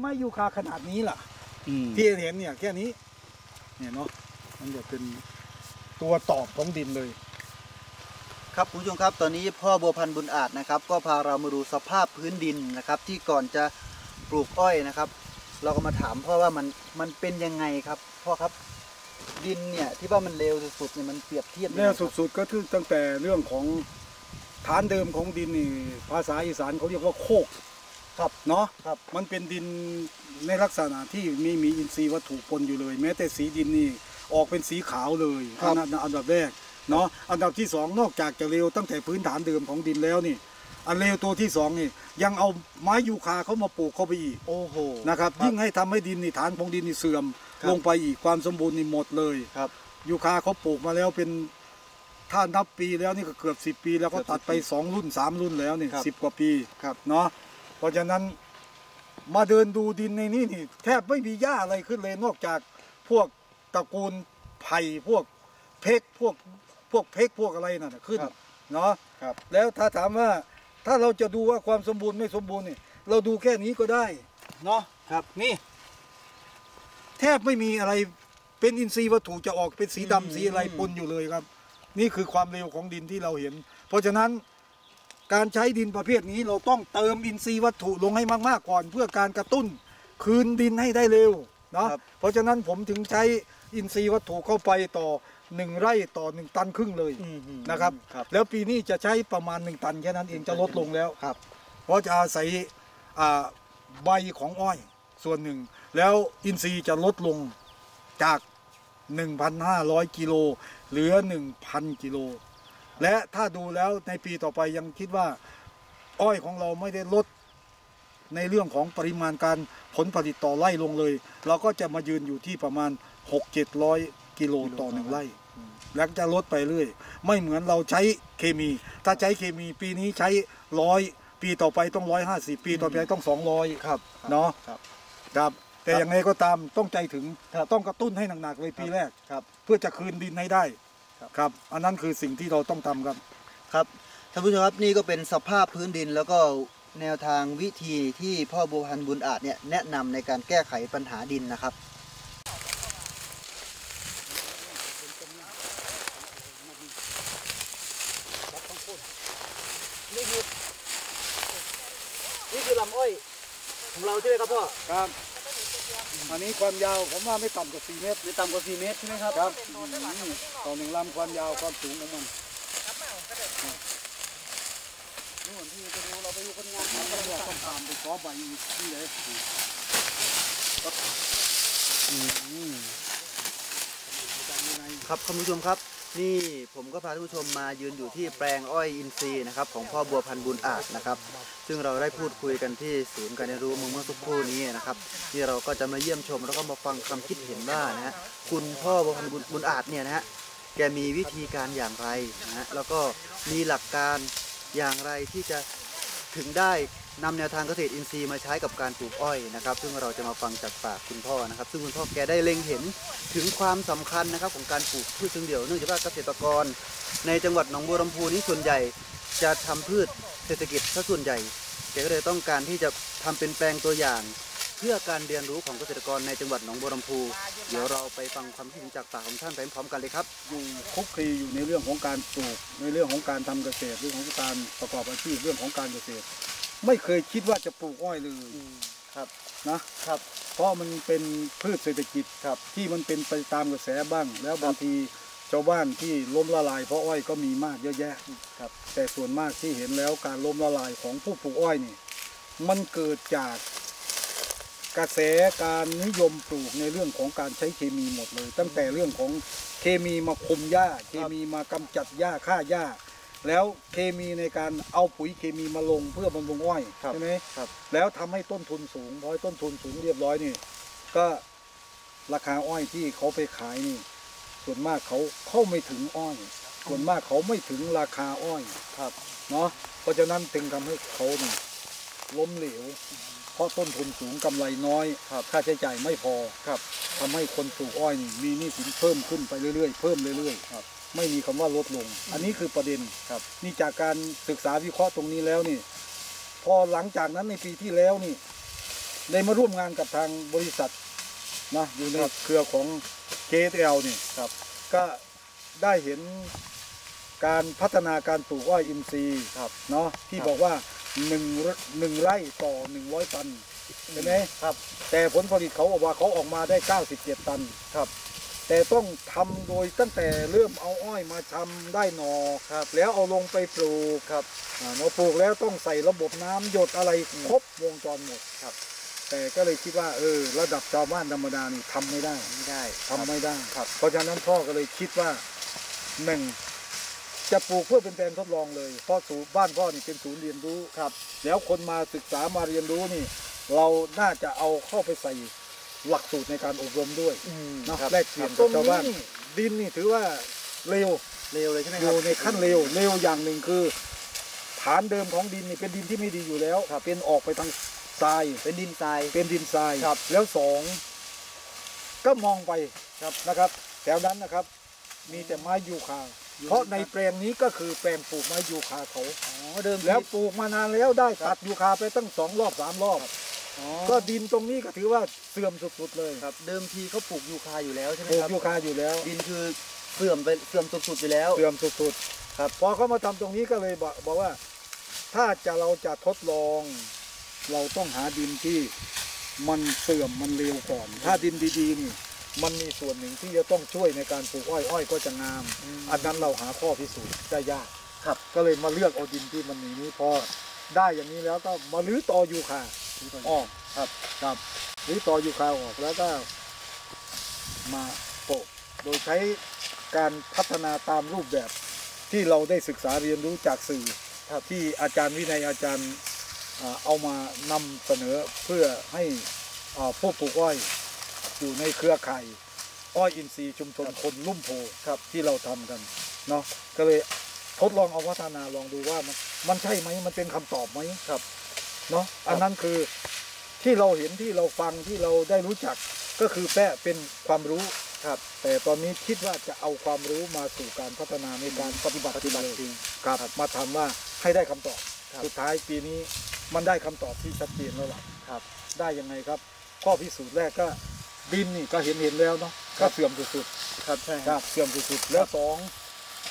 นี่ไม่ยูคาขนาดนี้ล่ะอืมที่เห็นเนี่ยแค่นี้ เนี่ยเนาะมันจะเป็นตัวตอบของดินเลย ครับคุณผู้ชมครับตอนนี้พ่อบัวพันธ์บุญอาจนะครับ ก็พาเรามาดูสภาพพื้นดินนะครับ ที่ก่อนจะปลูกอ้อยนะครับ เราก็มาถามพ่อว่ามันมันเป็นยังไงครับพ่อครับดินเนี่ยที่ว่ามันเลวสุดๆเนี่ยมันเปรียบเทียบยังไงแน่ครับสุดๆ ก็คือตั้งแต่เรื่องของฐานเดิมของดินนี่ภาษาอีสานเขาเรียกว่าโคก ครับเนาะครับ มันเป็นดินในลักษณะที่มีมีอินทรีย์วัตถุปนอยู่เลย แม้แต่สีดินนี่ออกเป็นสีขาวเลยอันนั้นอันดับแรกเนาะอันดับที่สองนอกจากจะเร็วตั้งแต่พื้นฐานเดิมของดินแล้วนี่ อันเร็วตัวที่สองนี่ยังเอาไม้ยูคาเข้ามาปลูกเข้าไปอีก โอ้โห นะครับยิ่งให้ทำให้ดินนี่ฐานของดินนี่เสื่อม ครับ ลงไปอีกความสมบูรณ์นี่หมดเลยครับ ยูคาเขาปลูกมาแล้วเป็นถ้านับปีแล้วนี่ก็เกือบสิบปี แล้วก็เกือบตัดไป10สองรุ่นสามรุ่นแล้วนี่ครับ สิบกว่าปีครับ เนาะ เพราะฉะนั้นมาเดินดูดินในนี้นี่แทบไม่มีหญ้าอะไรขึ้นเลยนอกจากพวกตระกูลไผ่พวกเพกพวกพวกเพกพวกอะไรนั่นนะขึ้นครับเนาะครับ แล้วถ้าถามว่าถ้าเราจะดูว่าความสมบูรณ์ไม่สมบูรณ์นี่เราดูแค่นี้ก็ได้เนาะครับนี่ แทบไม่มีอะไรเป็นอินทรีย์วัตถุจะออกเป็นสีดำอืมสีอะไรปนอยู่เลยครับ นี่คือความเร็วของดินที่เราเห็น เพราะฉะนั้น การใช้ดินประเภทนี้เราต้องเติมอินทรีย์วัตถุลงให้มากๆก่อน เพื่อการกระตุ้นคืนดินให้ได้เร็วเนาะครับเพราะฉะนั้นผมถึงใช้อินทรีย์วัตถุเข้าไปต่อหนึ่งไร่ต่อหนึ่งตันครึ่งเลยอืมอืมนะครับครับแล้วปีนี้จะใช้ประมาณหนึ่งตันแค่นั้นเองจะลดลงแล้วครับ เพราะจะอาศัยอ่าใบของอ้อยส่วนหนึ่ง แล้วอินทรีย์จะลดลงจาก 1,500 กิโลเหลือ 1,000 กิโล และถ้าดูแล้วในปีต่อไปยังคิดว่า อ้อยของเราไม่ได้ลดในเรื่องของปริมาณการผลผลิตต่อไร่ลงเลย เราก็จะมายืนอยู่ที่ประมาณ 6-700 กิโลต่อหนึ่งไร่แล้วจะลดไปเรื่อย ไม่เหมือนเราใช้เคมี ถ้าใช้เคมีปีนี้ใช้ร้อยปีต่อไปต้องร้อยห้าสิบปีต่อไปต้องสองร้อยครับเนาะครับครับแต่ครับอย่างไรก็ตามต้องใจถึงครับต้องกระตุ้นให้หนักๆเลยปีแรกครับเพื่อจะคืนดินให้ได้ ครับครับ อันนั้นคือสิ่งที่เราต้องทำครับ ครับท่านผู้ชมครับนี่ก็เป็นสภาพพื้นดินแล้วก็แนวทางวิธีที่พ่อบัวพันธ์บุญอาจเนี่ยแนะนำในการแก้ไขปัญหาดินนะครับนี่คือนี่คือลำอ้อยของเราใช่ไหมครับพ่อ ครับ อันนี้ความยาวผมว่าไม่ต่ำกว่า4เมตรไม่ต่ำกว่า4เมตรใช่ไหมครับครับอืมต่อหนึ่งลำความยาวความสูงของมันนู่นที่จะดูเราไปดูคนงานมันก็บอกต้องตามไปขอใบอีกที่ไหนครับคุณผู้ชมครับ นี่ผมก็พาท่านผู้ชมมายืนอยู่ที่แปลงอ้อยอินทรีย์นะครับของพ่อบัวพันธ์บุญอาจนะครับ ซึ่งเราได้พูดคุยกันที่ศูนย์การเรียนรู้เมืองเมื่อสักครู่นี้นะครับ ที่เราก็จะมาเยี่ยมชมแล้วก็มาฟังความคิดเห็นว่านะฮะคุณพ่อบัวพันธุ์บุญอาจเนี่ยนะฮะแกมีวิธีการอย่างไรนะฮะแล้วก็มีหลักการอย่างไรที่จะถึงได้ นำแนวทางเกษตรอินทรีย์มาใช้กับการปลูกอ้อยนะครับ ซึ่งเราจะมาฟังจากปากคุณพ่อนะครับ ซึ่งคุณพ่อแกได้เล็งเห็นถึงความสำคัญนะครับของการปลูกพืชเชิงเดี่ยวเนื่องจากว่าเกษตรกร ในจังหวัดหนองบัวลำพูนี้ส่วนใหญ่จะทำพืชเศรษฐกิจซะส่วนใหญ่แกก็เลยต้องการที่จะทำเป็นแปลงตัวอย่าง เพื่อการเรียนรู้ของเกษตรกรในจังหวัดหนองบัวลำพู เดี๋ยวเราไปฟังความคิดเห็นจากปากของท่านไปพร้อมกันเลยครับ อยู่คุกคลีอยู่ในเรื่องของการปลูกในเรื่องของการทำเกษตรเรื่องของการประกอบอาชีพเรื่องของการเกษตร ไม่เคยคิดว่าจะปลูกอ้อยเลยครับนะครับ เพราะมันเป็นพืชเศรษฐกิจครับ ที่มันเป็นไปตามกระแสบ้าง แล้วบางทีชาวบ้านที่ล้มละลายเพราะอ้อยก็มีมากเยอะแยะครับ แต่ส่วนมากที่เห็นแล้วการล้มละลายของผู้ปลูกอ้อยนี่ มันเกิดจากกระแสการนิยมปลูกในเรื่องของการใช้เคมีหมดเลย ตั้งแต่เรื่องของเคมีมาคุมหญ้า เคมีมากำจัดหญ้าฆ่าหญ้า แล้วเคมีในการเอาปุ๋ยเคมีมาลงเพื่อบำรุงอ้อยครับใช่ไหมครับ แล้วทำให้ต้นทุนสูงพอให้ต้นทุนสูงเรียบร้อยนี่ ก็ราคาอ้อยที่เขาไปขายนี่ ส่วนมากเขาเข้าไม่ถึงอ้อย ส่วนมากเขาไม่ถึงราคาอ้อยครับเนาะเพราะฉะนั้นจึงทำให้เขานี่ล้มเหลว เพราะต้นทุนสูงกำไรน้อยค่าใช้จ่ายไม่พอครับทำให้คนปลูกอ้อยนี่มีหนี้สินเพิ่มขึ้นไปเรื่อยๆ เพิ่มเรื่อยๆครับ ไม่มีคำว่าลดลง อันนี้คือประเด็นครับนี่จากการศึกษาวิเคราะห์ตรงนี้แล้วนี่ พอหลังจากนั้นในปีที่แล้วนี่ ได้มาร่วมงานกับทางบริษัทนะอยู่ในเครือของ KSL นี่ครับก็ได้เห็นการพัฒนาการปลูกอ้อยอินทรีย์ครับเนาะที่ครับบอกว่าหนึ่งไร่หนึ่งไร่ต่อหนึ่งร้อยตันใช่ไหมครับ แต่ผลผลิตเขาออกมาเขาออกมาได้97ตันครับ แต่ต้องทำโดยตั้งแต่เริ่มเอาอ้อยมาชำได้หนอครับ แล้วเอาลงไปปลูกครับอ่าเนาะปลูกแล้วต้องใส่ระบบน้ำหยดอะไรอืมครบวงจรหมดครับ แต่ก็เลยคิดว่าเออระดับชาวบ้านธรรมดานี่ทำไม่ได้ไม่ได้ทำไม่ได้ครับ เพราะฉะนั้นพ่อก็เลยคิดว่าหนึ่งจะปลูกเพื่อเป็นแปลนทดลองเลยเพราะศูนย์บ้านพ่อนี่เป็นศูนย์เรียนรู้ครับ แล้วคนมาศึกษามาเรียนรู้นี่ เราน่าจะเอาเข้าไปใส่ หลักสูตรในการอบรมด้วยอืมเนาะครับแลกเปลี่ยนคกัรับบชาวบ้านดินนี่ถือว่าเร็วเร็วเลยใช่ไหมอครับยู่ในขั้นเร็วเร็วอย่างหนึ่งคือ ฐานเดิมของดินนี่เป็นดินที่ไม่ดีอยู่แล้วเป็นออกไปทางทรายเป็นดินทรายเป็นดินทรายครับแล้วสองก็มองไปครับนะครับ แถวนั้นนะครับ มีแต่ไม้ยูคายูคาเพราะในแปลงนี้ก็คือแปลงปลูกไม้ยูคาเขาอ๋อเดิมทีแล้วปลูกมานานแล้วได้ตัดยูคาไปตั้งสองรอบสามรอบอ๋อ ก็ดินตรงนี้ก็ถือว่าเสื่อมสุดๆเลยครับ เดิมทีเขาปลูกยูคาอยู่แล้วใช่ไหมปลูกครับยูคาอยู่แล้ว ดินคือเสื่อมไปเสื่อมสุดๆไปแล้ว เสื่อมสุดๆครับ พอเขามาทำตรงนี้ก็เลยบอกบอกว่า ถ้าจะเราจะทดลอง เราต้องหาดินที่มันเสื่อมมันเร็วก่อน ถ้าดินดีๆนี่มันมีส่วนหนึ่งที่จะต้องช่วยในการปลูกอ้อยอ้อยก็จะงามอืมอันนั้นเราหาข้อพิสูจน์ได้ยากครับ ก็เลยมาเลือกเอาดินที่มันมีนี้พอได้อย่างนี้แล้วก็มาลื้อตอยูคา ออกครับครับลื้อตอยูคาออกแล้วก็ มาโปะโดยใช้การพัฒนาตามรูปแบบที่เราได้ศึกษาเรียนรู้จากสื่อที่อาจารย์วินัยอาจารย์อ่าเอามานำเสนอเพื่อให้อ่าผู้ปลูกอ้อยอยู่ในเครือข่ายอ้อยอินทรีย์ชุมชนคนลุ่มโพครับที่เราทำกันเนาะก็เลยทดลองเอาพัฒนาลองดูว่ามันมันใช่ไหมมันเป็นคำตอบไหมครับ เนาะอันนั้นคือที่เราเห็นที่เราฟังที่เราได้รู้จักก็คือแป้เป็นความรู้ครับ แต่ตอนนี้คิดว่าจะเอาความรู้มาสู่การพัฒนาในการปฏิบัติจริงเลยครับมาทำว่าให้ได้คำตอบครับสุดท้ายปีนี้มันได้คำตอบที่ชัดเจนแล้วล่ะครับ ได้ยังไงครับ ข้อพิสูจน์แรกก็ดินนี่ก็เห็นเห็นแล้วเนาะก็เสื่อมสุดครับใช่ๆครับเสื่อมสุดๆแล้วสอง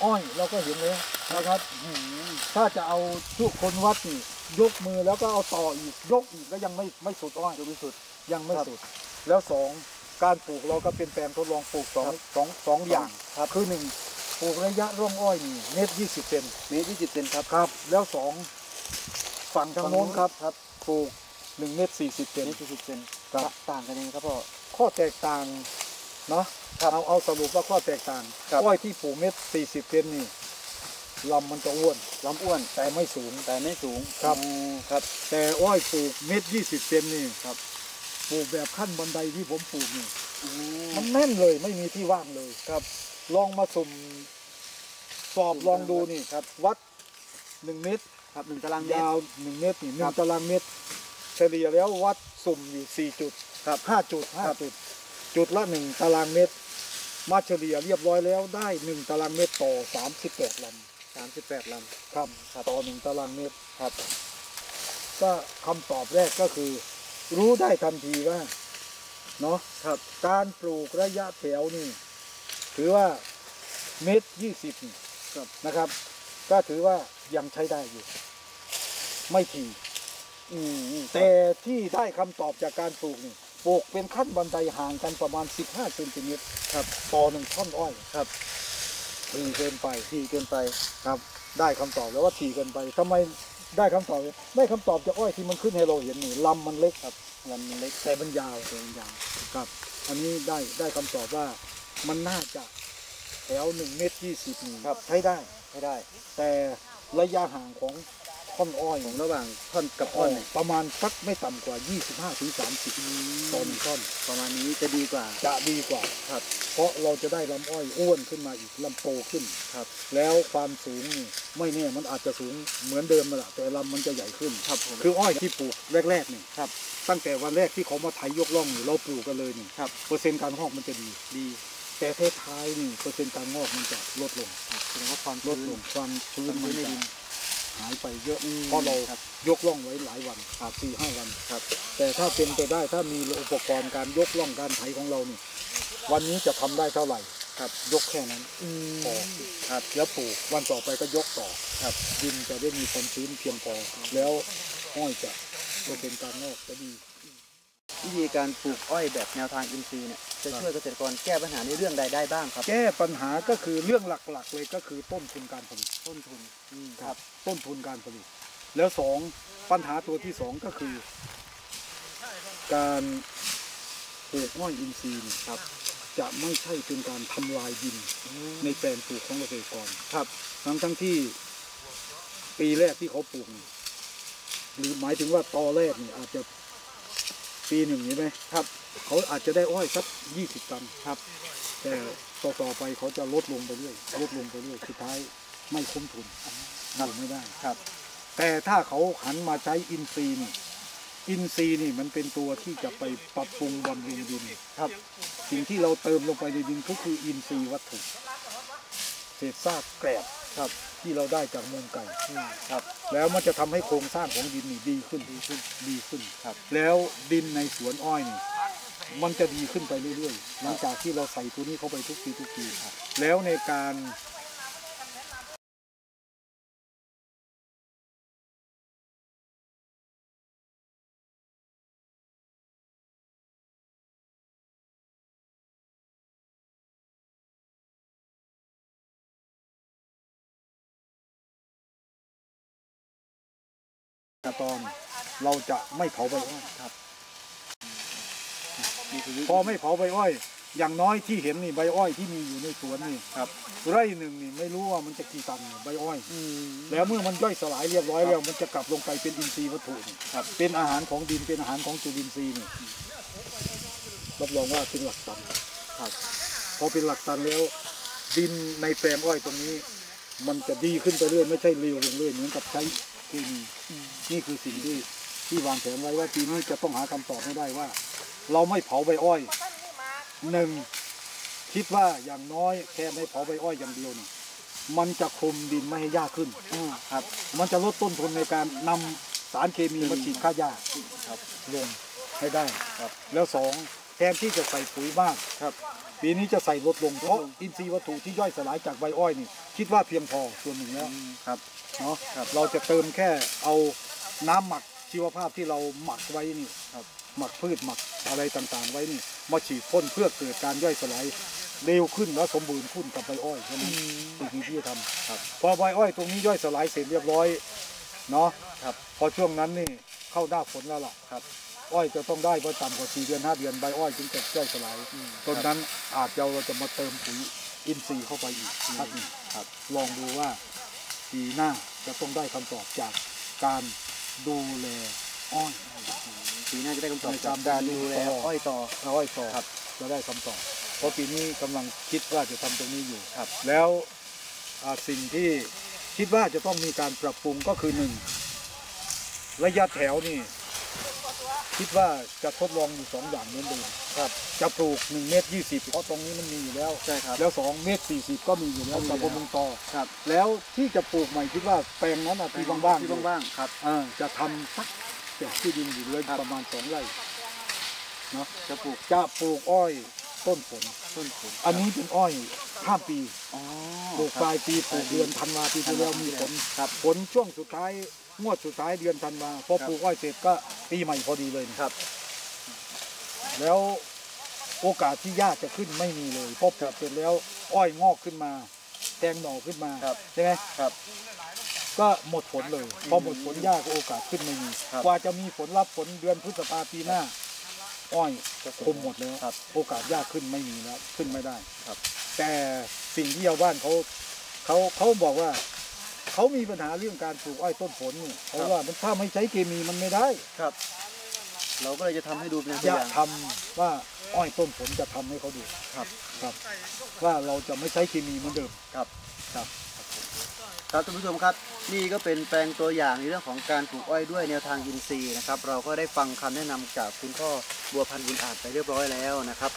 อ้อยเราก็เห็นแล้วนะครับอืมถ้าจะเอาทุกคนวัดนี่ ยกมือแล้วก็เอาต่ออีกยกอีกก็ยังไม่ไม่สุดอ้อยยังไม่สุดยังไม่สุด แล้วสองการปลูกเราก็เป็นแปลงทดลองปลูกสองสองสองอย่างครับคือหนึ่งปลูกระยะร่องอ้อยนี่เมตรยี่สิบเซนเมตรยี่สิบเซนครับครับ แล้วสองฝั่งทางโน้นฝั่งโน้นครับครับปลูกหนึ่งเมตรสี่สิบเซนเมตรยี่สิบเซนครับต่างกันยังไงครับพ่อข้อแตกต่างเนาะเอาเอาสรุปว่าข้อแตกต่างครับอ้อยที่ปลูกเมตรสี่สิบเซนนี่ ลำมันจะอ้วนลำอ้วนแต่ไม่สูง แต่ไม่สูงครับครับ แต่อ้อยปลูกเม็ดยี่สิบเซนนี่ครับปลูกแบบขั้นบันไดที่ผมปลูกนี่มันแน่นเลยไม่มีที่ว่างเลยครับ ลองมาสุ่มสอบลองดูนี่ครับ วัดหนึ่งเมตรครับหนึ่งตารางเมตรยาวหนึ่งเมตรนี่หนึ่งตารางเมตร เฉลี่ยแล้ววัดสุ่มอยู่สี่จุดครับห้าจุดห้าจุด จุดละหนึ่งตารางเมตร มาเฉลี่ยเรียบร้อยแล้วได้หนึ่งตารางเมตรต่อสามสิบแปดลำามสิบแปดลำครับต่อหนึ่งตารางเมตรครับ ก็คำตอบแรกก็คือ รู้ได้ทันทีว่าเนาะครับ การปลูกระยะแถวนี่ถือว่าเมตรยี่สิบนะครับ ก็ถือว่ายังใช้ได้อยู่ ไม่ถี่แต่ที่ได้คำตอบจากการปลูกนี่ปลูกเป็นขั้นบันไดห่างกันประมาณสิบห้าเซนติเมตรครับ ต่อหนึ่งท่อนอ้อยครับ ถี่เกินไปถี่เกินไปครับ ได้คำตอบแล้วว่าถี่เกินไปทำไมได้คำตอบ ได้คำตอบจากอ้อยที่มันขึ้นให้เราเห็นนี่ลำมันเล็กครับลำมันเล็กแต่มันยาวแต่มันยาวครับ อันนี้ได้ได้คำตอบว่ามันน่าจะแถวหนึ่งเมตรยี่สิบนี่ครับใช้ได้ใช้ได้ แต่ระยะห่างของ ท่อนอ้อยของระหว่างท่อนกับอ้ท่ออนยเนี่ยประมาณสักไม่ต่ำกว่า 25ถึง30ต่อหนึ่งท่อนประมาณนี้จะดีกว่าจะดีกว่าครับ เพราะเราจะได้ลำอ้อยอ้วนขึ้นมาอีกลำโตขึ้นครับ แล้วความสูงนี่ไม่แน่มันอาจจะสูงเหมือนเดิมมาละแต่ลำมันจะใหญ่ขึ้นครับผมคืออ้อยที่ปลูกแรกๆนี่ครับตั้งแต่วันแรกที่เขามาไถยกล่องนี่เราปลูกกันเลยนี่ครับเปอร์เซ็นต์การงอกมันจะดีดี แต่ท้ายๆนี่เปอร์เซ็นต์การงอกมันจะลดลงครับแสดงว่าความลชื้ดนลงความชื้นความมัชื้นนในจะดิน หายไปเยอะอืมเพราะเราครับยกล่องไว้หลายวันอาสี่ห้าวันครับ แต่ถ้าเป็นไปได้ถ้ามีอุปกรณ์การยกล่องการไถของเราเนี่ยวันนี้จะทำได้เท่าไหร่ครับยกแค่นั้นอืมพอครับแล้วปลูกวันต่อไปก็ยกต่อครับดินจะได้มีความชื้นเพียงพอแล้วอ้อยจะเปอร์เซ็นต์การงอกจะดี วิธีการปลูกอ้อยแบบแนวทางอินทรีย์เนี่ยจะช่วยเกษตรกรแก้ปัญหาในเรื่องใดได้บ้างครับ แก้ปัญหาก็คือเรื่องหลักๆ เลยก็คือต้นทุนการผลิตต้นทุนอืมครับ ต้นทุนการผลิต แล้วสองปัญหาตัวที่สองก็คือ การปลูกอ้อยอินทรีย์เนี่ยครับ จะไม่ใช่เป็นการทำลายดินอืมในแปลงปลูกของเกษตรกรครับ ทั้งทั้งที่ปีแรกที่เขาปลูกเนี่ยหรือหมายถึงว่าตอแรกเนี่ยอาจจะ ปีหนึ่งใช่ไหมครับ เขาอาจจะได้อ้อยสักยี่สิบตันครับ แต่ต่อต่อไปเขาจะลดลงไปเรื่อยลดลงไปเรื่อยสุดท้ายไม่คุ้มทุนอยู่ไม่ได้ครับ แต่ถ้าเขาหันมาใช้อินทรีย์นี่อินทรีย์นี่มันเป็นตัวที่จะไปปรับปรุงบำรุงดินครับ สิ่งที่เราเติมลงไปในดินก็คืออินทรีย์วัตถุ เศษซากแกลบ ครับที่เราได้จากมูลไก่ครับ แล้วมันจะทำให้โครงสร้างของดินนี่ดีขึ้นดีขึ้นดีขึ้นครับ แล้วดินในสวนอ้อยนี่มันจะดีขึ้นไปเรื่อยๆ หลังจากที่เราใส่ตัวนี้เข้าไปทุกปีทุกปีครับแล้วในการ ตอนเราจะไม่เผาใบอ้อยครับนี่คือพอไม่เผาใบอ้อย อย่างน้อยที่เห็นนี่ใบอ้อยที่มีอยู่ในสวนนี่ครับ ไร่หนึ่งนี่ไม่รู้ว่ามันจะกี่ตันใบอ้อยอืมแล้วเมื่อมันย่อยสลายเรียบร้อยแล้วมันจะกลับลงไปเป็นอินทรีย์วัตถุนี่ครับเป็นอาหารของดินเป็นอาหารของจุลินทรีย์นี่รับรองว่าเป็นหลักตันครับพอเป็นหลักตันแล้ว ดินในแปลงอ้อยตรงนี้ มันจะดีขึ้นไปเรื่อยไม่ใช่เร็วลงเรื่อยเหมือนกับใช้เคมี นี่คือสิ่งที่ที่วางแผนไว้ว่าปีนี้จะต้องหาคำตอบให้ได้ว่า เราไม่เผาใบอ้อยหนึ่งคิดว่าอย่างน้อยแค่ไม่เผาใบอ้อยอย่างเดียวนี่มันจะคลุมดินไม่ให้ยากขึ้นอืมครับ มันจะลดต้นทุนในการนำสารเคมีมาฉีดฆ่าหญ้าครับลงให้ได้ครับแล้วสองแทนที่จะใส่ปุ๋ยมากครับ ปีนี้จะใส่ลดลงเพราะลดลงอินทรีย์วัตถุที่ย่อยสลายจากใบอ้อยนี่ คิดว่าเพียงพอส่วนหนึ่งแล้วครับ เนาะครับเราจะเติมแค่เอาน้ำหมักชีวภาพที่เราหมักไว้นี่ครับหมักพืชหมักอะไรต่างๆ ไว้นี่ มาฉีดพ่นเพื่อเกิดการย่อยสลายเร็วขึ้นและสมบูรณ์ขึ้นกับใบอ้อยใช่ไหมสิ่งที่จะทำครับพอใบอ้อยตรงนี้ย่อยสลายเสร็จเรียบร้อยเนาะครับพอช่วงนั้นนี่เข้าหน้าฝนแล้วล่ะครับ อ้อยจะต้องได้พอต่ำกว่า4เดือน5เดือนใบอ้อยจึงจะย่อยสลายตรงนั้นอาจจะเราจะมาเติมปุ๋ยอินทรีย์เข้าไปอีกครับนี่ครับลองดูว่า ปีหน้าจะต้องได้คำตอบจากการดูแลอ้อยปีหน้าจะได้คำตอบในจากกาการรดูดูแลแลอ้อยต่ออ้อยต่อครับจะได้คำตอบ เพราะปีนี้กำลังคิดว่าจะทำตรงนี้อยู่ครับ แล้วอ่าสิ่งที่คิดว่าจะต้องมีการปรับปรุงก็คือหนึ่งระยะแถวนี่ คิดว่าจะทดลองอยู่สองอย่างเหมือนเดิมครับจะปลูกหนึ่งเมตรยี่สิบเพราะตรงนี้มันมีอยู่แล้ว ใช่ครับ แล้วสองเมตรสี่สิบก็มีอยู่แล้วมีอยู่กับแล้วบำรุงต่อครับ แล้วที่จะปลูกใหม่คิดว่าแปลงนั้นอะที่บ้างๆที่อยู่บ้างๆครับอ่าจะทำสักจากที่ดินอยู่เลยประมาณสองไร่เนาะจะปลูกจะปลูกอ้อยต้นผลต้นผลอันนี้เป็นอ้อยข้ามปีอ๋อปลูกปลายปีปลูกเดือนธันวาปีที่แล้วมีผลครับผลช่วงสุดท้ายงวดสุดท้ายเดือนธันวาพอครับปลูกอ้อยเสร็จก็ปีใหม่พอดีเลยครับ แล้วโอกาสที่ยากจะขึ้นไม่มีเลยพอปลูกเสร็จแล้วอ้อยงอกขึ้นมาแตงหน่อขึ้นมาครับใช่ไหมครับ ก็หมดผลเลยพอหมดผลยากโอกาสขึ้นไม่มีครับกว่าจะมีผลรับผลเดือนพฤษภาปีหน้า อ้อยคมหมดแล้วครับโอกาสยากขึ้นไม่มีแล้วขึ้นไม่ได้ครับ แต่สิ่งที่ชาวบ้านเขาเขาเขาบอกว่าเขามีปัญหาเรื่องการปลูกอ้อยต้นผลเนี่ยเพราะว่ามันถ้าไม่ใช้เคมีมันไม่ได้ครับ เราก็เลยจะทำให้ดูเป็นตัวจะอย่าง ทำว่าอ้อยต้นผลจะทำให้เขาดูครับ ครับ ว่าเราจะไม่ใช้เคมีเหมือนเดิม ครับครับ ครับท่านผู้ชมครับ นี่ก็เป็นแปลงตัวอย่างในเรื่องของการปลูกอ้อยด้วยแนวทางอินทรีย์นะครับ เราก็ได้ฟังคำแนะนำจากคุณพ่อบัวพันธ์บุญอาจไปเรียบร้อยแล้วนะครับ